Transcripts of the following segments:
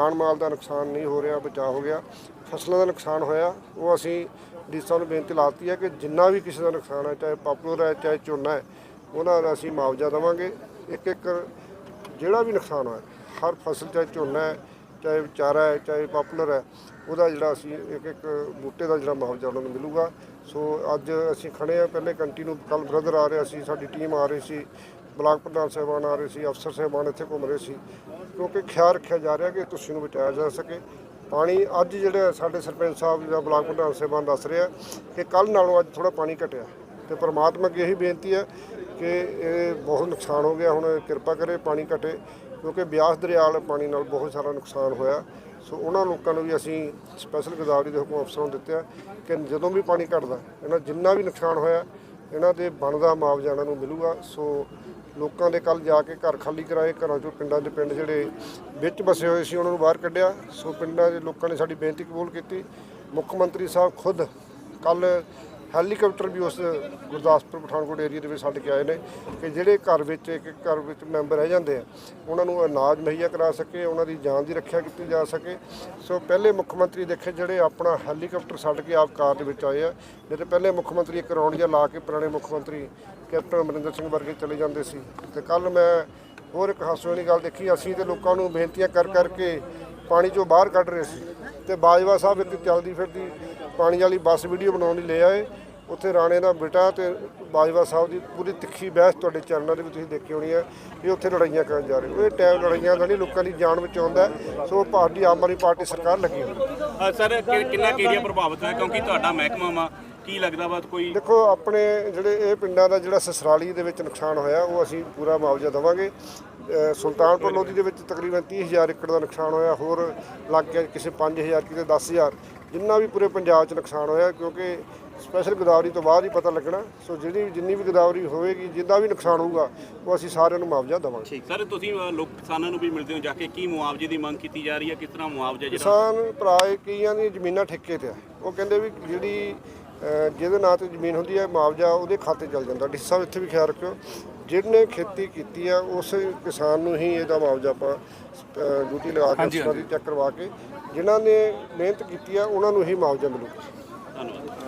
ਜਾਨ ਮਾਲ ਦਾ ਨੁਕਸਾਨ ਨਹੀਂ ਹੋ ਰਿਹਾ, ਬਚਾਅ ਹੋ ਗਿਆ। ਫਸਲਾਂ ਦਾ ਨੁਕਸਾਨ ਹੋਇਆ। ਉਹ ਅਸੀਂ ਡੀਸਾ ਨੂੰ ਬੇਨਤੀ ਲਾਤੀ ਹੈ ਕਿ ਜਿੰਨਾ ਵੀ ਕਿਸੇ ਦਾ ਨੁਕਸਾਨ ਹੈ, ਚਾਹੇ ਪਾਪੂਲਰ ਹੈ, ਚਾਹੇ ਝੋਨਾ ਹੈ, ਉਹਨਾਂ ਦਾ ਅਸੀਂ ਮੁਆਵਜ਼ਾ ਦੇਵਾਂਗੇ। ਇੱਕ ਇੱਕ ਜਿਹੜਾ ਵੀ ਨੁਕਸਾਨ ਹੋਇਆ, ਹਰ ਫਸਲ ਚਾਹੇ ਝੋਨਾ ਹੈ, ਚਾਹੇ ਵਿਚਾਰਾ ਹੈ, ਚਾਹੇ ਪਾਪੂਲਰ ਹੈ, ਉਹਦਾ ਜਿਹੜਾ ਅਸੀਂ ਇੱਕ ਇੱਕ ਬੂਟੇ ਦਾ ਜਿਹੜਾ ਮੁਆਵਜ਼ਾ ਉਹਨਾਂ ਨੂੰ ਮਿਲੂਗਾ। ਸੋ ਅੱਜ ਅਸੀਂ ਖੜੇ ਆ ਪਹਿਲੇ ਕੰਟੀਨਿਊ ਕੱਲ ਬ੍ਰਦਰ ਆ ਰਿਹਾ ਸੀ ਸਾਡੀ ਟੀਮ ਆ ਰਹੀ ਸੀ। ਬਲਾਕ ਪ੍ਰਧਾਨ ਸਾਹਿਬਾਨ ਆ ਰਹੇ ਸੀ, ਅਫਸਰ ਸਾਹਿਬਾਨ ਇੱਥੇ ਘੁੰਮ ਰਹੇ ਸੀ, ਕਿਉਂਕਿ ਖਿਆਲ ਰੱਖਿਆ ਜਾ ਰਿਹਾ ਕਿ ਤੁਸੀਂ ਨੂੰ ਬਚਾਇਆ ਜਾ ਸਕੇ। ਪਾਣੀ ਅੱਜ ਜਿਹੜੇ ਸਾਡੇ ਸਰਪੰਚ ਸਾਹਿਬ ਜਾਂ ਬਲਾਕ ਪ੍ਰਧਾਨ ਸਾਹਿਬਾਨ ਦੱਸ ਰਿਹਾ ਕਿ ਕੱਲ ਨਾਲੋਂ ਅੱਜ ਥੋੜਾ ਪਾਣੀ ਘਟਿਆ। ਤੇ ਪ੍ਰਮਾਤਮਾ ਅੱਗੇ ਇਹੀ ਬੇਨਤੀ ਹੈ ਕਿ ਇਹ ਬਹੁਤ ਨੁਕਸਾਨ ਹੋ ਗਿਆ, ਹੁਣ ਕਿਰਪਾ ਕਰੇ ਪਾਣੀ ਘਟੇ, ਕਿਉਂਕਿ ਬਿਆਸ ਦਰਿਆ ਵਾਲੇ ਪਾਣੀ ਨਾਲ ਬਹੁਤ ਸਾਰਾ ਨੁਕਸਾਨ ਹੋਇਆ। ਸੋ ਉਹਨਾਂ ਲੋਕਾਂ ਨੂੰ ਵੀ ਅਸੀਂ ਸਪੈਸ਼ਲ ਗੋਦਾਵਰੀ ਦੇ ਹੁਕਮ ਅਫਸਰਾਂ ਨੂੰ ਦਿੱਤੇ ਆ ਕਿ ਜਦੋਂ ਵੀ ਪਾਣੀ ਘਟਦਾ, ਇਹਨਾਂ ਜਿੰਨਾ ਵੀ ਨੁਕਸਾਨ ਹੋਇਆ, ਇਹਨਾਂ ਦੇ ਬਣਦਾ ਮੁਆਵਜ਼ਾ ਇਹਨਾਂ ਨੂੰ ਮਿਲੂਗਾ। ਸੋ ਲੋਕਾਂ ਦੇ ਕੱਲ ਜਾ ਕੇ ਘਰ ਖਾਲੀ ਕਰਾਏ, ਘਰਾਂ ਚੋਂ ਪਿੰਡਾਂ ਦੇ ਪਿੰਡ ਜਿਹੜੇ ਵਿੱਚ ਵਸੇ ਹੋਏ ਸੀ ਉਹਨਾਂ ਨੂੰ ਬਾਹਰ ਕੱਢਿਆ। ਸੋ ਪਿੰਡਾਂ ਦੇ ਲੋਕਾਂ ਨੇ ਸਾਡੀ ਬੇਨਤੀ ਕਬੂਲ ਕੀਤੀ। ਮੁੱਖ ਮੰਤਰੀ ਸਾਹਿਬ ਖੁਦ ਕੱਲ ਹੈਲੀਕਾਪਟਰ ਵੀ ਉਸ ਗੁਰਦਾਸਪੁਰ, ਪਠਾਨਕੋਟ ਏਰੀਆ ਦੇ ਵਿੱਚ ਛੱਡ ਕੇ ਆਏ ਨੇ ਕਿ ਜਿਹੜੇ ਘਰ ਵਿੱਚ ਇੱਕ ਇੱਕ ਘਰ ਵਿੱਚ ਮੈਂਬਰ ਰਹਿ ਜਾਂਦੇ ਆ, ਉਹਨਾਂ ਨੂੰ ਅਨਾਜ ਮੁਹੱਈਆ ਕਰਾ ਸਕੇ, ਉਹਨਾਂ ਦੀ ਜਾਨ ਦੀ ਰੱਖਿਆ ਕੀਤੀ ਜਾ ਸਕੇ। ਸੋ ਪਹਿਲੇ ਮੁੱਖ ਮੰਤਰੀ ਦੇਖੇ ਜਿਹੜੇ ਆਪਣਾ ਹੈਲੀਕਾਪਟਰ ਛੱਡ ਕੇ ਆਪ ਕਾਰ ਦੇ ਵਿੱਚ ਆਏ ਆ, ਨਹੀਂ ਤੇ ਪਹਿਲੇ ਮੁੱਖ ਮੰਤਰੀ ਇੱਕ ਰੌਣ ਜਿਹਾ ਲਾ ਕੇ ਪੁਰਾਣੇ ਮੁੱਖ ਮੰਤਰੀ ਕੈਪਟਨ ਅਮਰਿੰਦਰ ਸਿੰਘ ਵਰਗੇ ਚਲੇ ਜਾਂਦੇ ਸੀ। ਤੇ ਕੱਲ ਮੈਂ ਹੋਰ ਇੱਕ ਹਾਸੇ ਵਾਲੀ ਗੱਲ ਦੇਖੀ, ਅਸੀਂ ਤੇ ਲੋਕਾਂ ਨੂੰ ਬੇਨਤੀਆਂ ਕਰ ਕਰਕੇ ਪਾਣੀ ਚੋਂ ਬਾਹਰ ਕੱਢ ਰਹੇ ਸੀ। ਤੇ ਬਾਜਵਾ ਸਾਹਿਬ ਇੱਕ ਚੱਲਦੀ ਫਿਰਦੀ ਪਾਣੀ ਵਾਲੀ ਬੱਸ ਵੀਡੀਓ ਬਣਾਉਣ ਲਈ ਲੈ ਆਏ। ਉੱਥੇ ਰਾਣੇ ਦਾ ਬੇਟਾ ਤੇ ਬਾਜਵਾ ਸਾਹਿਬ ਦੀ ਪੂਰੀ ਤਿੱਖੀ ਬਹਿਸ ਤੁਹਾਡੇ ਚੈਨਲਾਂ ਦੇ ਵੀ ਤੁਸੀਂ ਦੇਖੀ ਹੋਣੀ ਹੈ ਇਹ ਉੱਥੇ ਲੜਾਈਆਂ ਕਰਨ ਜਾ ਰਹੇ ਉਹ ਇਹ ਟਾਈਮ ਲੜਾਈਆਂ ਦਾ ਨਹੀਂ ਲੋਕਾਂ ਦੀ ਜਾਨ ਬਚਾਉਂਦਾ ਹੈ। ਸੋ ਭਾਰਤੀ ਆਮ ਆਦਮੀ ਪਾਰਟੀ ਸਰਕਾਰ ਲੱਗੀ ਹੋਈ ਹੈ। ਅ, ਸਰ ਕਿ- ਕਿੰਨਾ ਕੁ ਏਰੀਆ ਪ੍ਰਭਾਵਿਤ ਹੋਇਆ? ਕਿਉਂਕਿ ਤੁਹਾਡਾ ਮਹਿਕਮਾ ਵਾ ਕੀ ਲੱਗਦਾ ਵਾ ਕੋਈ? ਦੇਖੋ ਆਪਣੇ ਜਿਹੜੇ ਇਹ ਪਿੰਡਾਂ ਦਾ ਜਿਹੜਾ ਸਸਰਾਲੀ ਦੇ ਵਿੱਚ ਨੁਕਸਾਨ ਹੋਇਆ ਉਹ ਅਸੀਂ ਪੂਰਾ ਮੁਆਵਜ਼ਾ ਦੇਵਾਂਗੇ। ਅ, ਸੁਲਤਾਨਪੁਰ ਲੋਧੀ ਦੇ ਵਿੱਚ ਤਕਰੀਬਨ 30000 ਏਕੜ ਦਾ ਨੁਕਸਾਨ ਹੋਇਆ ਹੋਰ ਲੱਗ ਗਿਆ ਕਿਸੇ 5000 ਕਿਤੇ 10000 ਜਿੰਨਾ ਵੀ ਪੂਰੇ ਪੰਜਾਬ 'ਚ ਨੁਕਸਾਨ ਹੋਇਆ ਕਿਉਂਕਿ ਸਪੈਸ਼ਲ ਗੋਦਾਵਰੀ ਤੋਂ ਬਾਅਦ ਹੀ ਪਤਾ ਲੱਗਣਾ। ਸੋ ਜਿਹੜੀ ਜਿੰਨੀ ਵੀ ਗੋਦਾਵਰੀ ਹੋਵੇਗੀ ਜਿੱਦਾਂ ਵੀ ਨੁਕਸਾਨ ਹੋਊਗਾ ਉਹ ਅਸੀਂ ਸਾਰਿਆਂ ਨੂੰ ਮੁਆਵਜ਼ਾ ਦੇਵਾਂਗੇ। ਸਰ ਤੁਸੀਂ ਅ, ਲੋਕ ਕਿਸਾਨਾਂ ਨੂੰ ਵੀ ਮਿਲਦੇ ਹੋ ਜਾ ਕੇ ਕੀ ਮੁਆਵਜ਼ੇ ਦੀ ਮੰਗ ਕੀਤੀ ਜਾ ਰਹੀ ਹੈ ਕਿਸ ਤਰ੍ਹਾਂ ਮੁਆਵਜ਼ਾ ਜਿਹੜਾ ਕਿਸਾਨ ਭਰਾ ਇਹ ਕਈਆਂ ਦੀਆਂ ਜ਼ਮੀਨਾਂ ਠੇਕੇ ਤੇ ਆ। ਉਹ ਕਹਿੰਦੇ ਵੀ ਜਿਹੜੀ ਅਹ, ਜਿਹਦੇ ਨਾਂ ਤੇ ਜ਼ਮੀਨ ਹੁੰਦੀ ਹੈ ਮੁਆਵਜ਼ਾ ਉਹਦੇ ਖਾਤੇ ਚਲ ਜਾਂਦਾ। ਡੀ ਸਾਹਿਬ ਇੱਥੇ ਵੀ ਖਿਆਲ ਰੱਖਿਓ ਜਿਹਨੇ ਖੇਤੀ ਕੀਤੀ ਆ ਉਸ ਕਿਸਾਨ ਨੂੰ ਹੀ ਇਹਦਾ ਮੁਆਵਜ਼ਾ ਆਪਾਂ ਅਹ, ਡਿਊਟੀ ਲਗਾ ਕੇ ਅਫਸਰਾਂ ਦੀ ਚੈੱਕ ਕਰਵਾ ਕੇ ਜਿਨ੍ਹਾਂ ਨੇ ਮਿਹਨਤ ਕੀਤੀ ਆ ਉਹਨਾਂ ਨੂੰ ਹੀ ਮੁਆਵਜ਼ਾ ਮਿਲੂਗਾ। ਧੰਨਵਾਦ।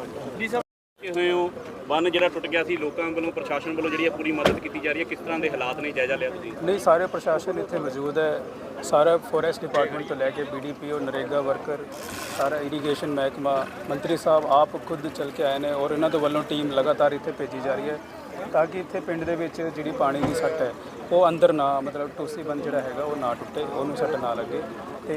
ਜੀ ਹੋਏ ਹੋ, ਬੰਨ ਜਿਹੜਾ ਟੁੱਟ ਗਿਆ ਸੀ, ਲੋਕਾਂ ਵੱਲੋਂ, ਪ੍ਰਸ਼ਾਸਨ ਵੱਲੋਂ ਜਿਹੜੀ ਹੈ ਪੂਰੀ ਮਦਦ ਕੀਤੀ ਜਾ ਰਹੀ ਹੈ, ਕਿਸ ਤਰ੍ਹਾਂ ਦੇ ਹਾਲਾਤ ਨੇ, ਜਾਇਜ਼ਾ ਲਿਆ ਤੁਸੀਂ? ਨਹੀਂ, ਸਾਰੇ ਪ੍ਰਸ਼ਾਸਨ ਇੱਥੇ ਮੌਜੂਦ ਹੈ। ਸਾਰਾ ਫੋਰੈਸਟ ਡਿਪਾਰਟਮੈਂਟ ਤੋਂ ਲੈ ਕੇ ਬੀਡੀਪੀਓ ਨਰੇਗਾ ਵਰਕਰ ਸਾਰਾ ਇਰੀਗੇਸ਼ਨ ਮਹਿਕਮਾ, ਮੰਤਰੀ ਸਾਹਿਬ ਆਪ ਖੁਦ ਚੱਲ ਕੇ ਆਏ ਨੇ ਔਰ ਇਹਨਾਂ ਦੇ ਵੱਲੋਂ ਟੀਮ ਲਗਾਤਾਰ ਇੱਥੇ ਭੇਜੀ ਜਾ ਰਹੀ ਹੈ ਤਾਂ ਕਿ ਇੱਥੇ ਪਿੰਡ ਦੇ ਵਿੱਚ ਜਿਹੜੀ ਪਾਣੀ ਦੀ ਸੱਟ ਹੈ, ਉਹ ਅੰਦਰ ਨਾ, ਮਤਲਬ ਟੂਸੀ ਬੰਦ ਜਿਹੜਾ ਹੈਗਾ, ਉਹ ਨਾ ਟੁੱਟੇ, ਉਹਨੂੰ ਸੱਟ ਨਾ ਲੱਗੇ ਤੇ